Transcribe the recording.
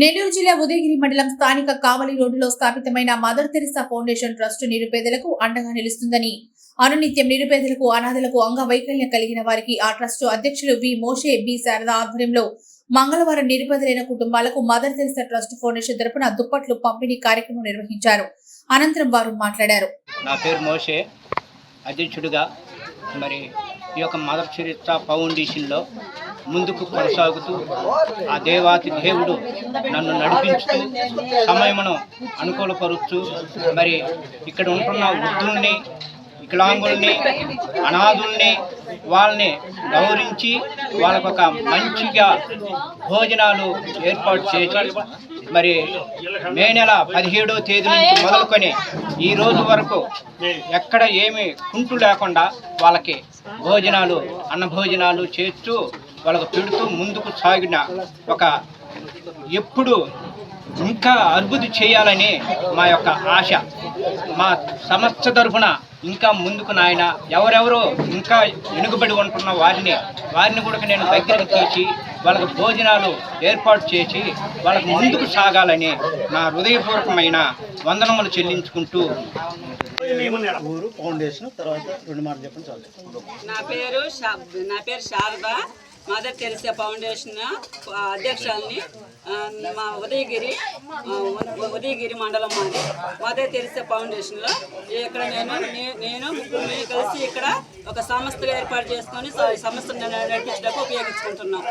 నెల్లూరు జిల్లా ఉదయగిరి మండలం స్థానిక కావలి రోడ్డులో స్థాపితమైన మదర్ తెరిసా ఫౌండేషన్ ట్రస్ట్ నిరుపేదలకు అండగా నిలుస్తుందని అనునిత్యం నిరుపేదలకు అనాథలకు అంగవైకల్యం కలిగిన వారికి ఆ ట్రస్ట్ అధ్యక్షులు వి మోషే బి శారద ఆధ్వర్యంలో మంగళవారం నిరుపేదలైన కుటుంబాలకు మదర్ తెరిసా ట్రస్ట్ ఫౌండేషన్ తరపున దుప్పట్లు పంపిణీ కార్యక్రమం నిర్వహించారు. అనంతరం వారు మాట్లాడారు. నా పేరు మోషే అధ్యక్షుడిగా మరి ఈ యొక్క మదర్ చరిత్ర ఫౌండేషన్లో ముందుకు కొనసాగుతూ ఆ దేవాతి దేవుడు నన్ను నడిపించుతూ సమయమును అనుకూలపరుస్తూ మరి ఇక్కడ ఉంటున్న వృద్ధుల్ని వికలాంగుల్ని అనాథుల్ని వాళ్ళని గౌరవించి వాళ్ళకు ఒక మంచిగా భోజనాలు ఏర్పాటు చేసి మరి మే నెల పదిహేడో తేదీ నుంచి మొదలుకొని ఈ రోజు వరకు ఎక్కడ ఏమి కుంటు లేకుండా వాళ్ళకి భోజనాలు అన్న భోజనాలు చేస్తూ వాళ్ళకు పెడుతూ ముందుకు సాగిన ఒక ఎప్పుడు ఇంకా అభివృద్ధి చేయాలని మా యొక్క ఆశ. మా సంస్థ తరఫున ఇంకా ముందుకు నాయన ఎవరెవరో ఇంకా వెనుకబడి ఉంటున్న వారిని వారిని కూడా నేను దగ్గరికి తీసి వాళ్ళకి భోజనాలు ఏర్పాటు చేసి వాళ్ళకి ముందుకు సాగాలని నా హృదయపూర్వకమైన వందనములు చెల్లించుకుంటూ ఊరు ఫౌండేషన్ తర్వాత రెండు మాటలు చెప్పండి చాలు. నా పేరు నా పేరు శారద మదర్ తెరిసే ఫౌండేషన్ అధ్యక్షుల్ని ఆ, మా ఉదయగిరి ఉదయగిరి మండలం మాది మదర్ తెరిసే ఫౌండేషన్లో ఇక్కడ నేను నేను ముగ్గురు కలిసి ఇక్కడ ఒక సంస్థగా ఏర్పాటు చేసుకొని సంస్థను నడిపించడానికి ఉపయోగించుకుంటున్నాం.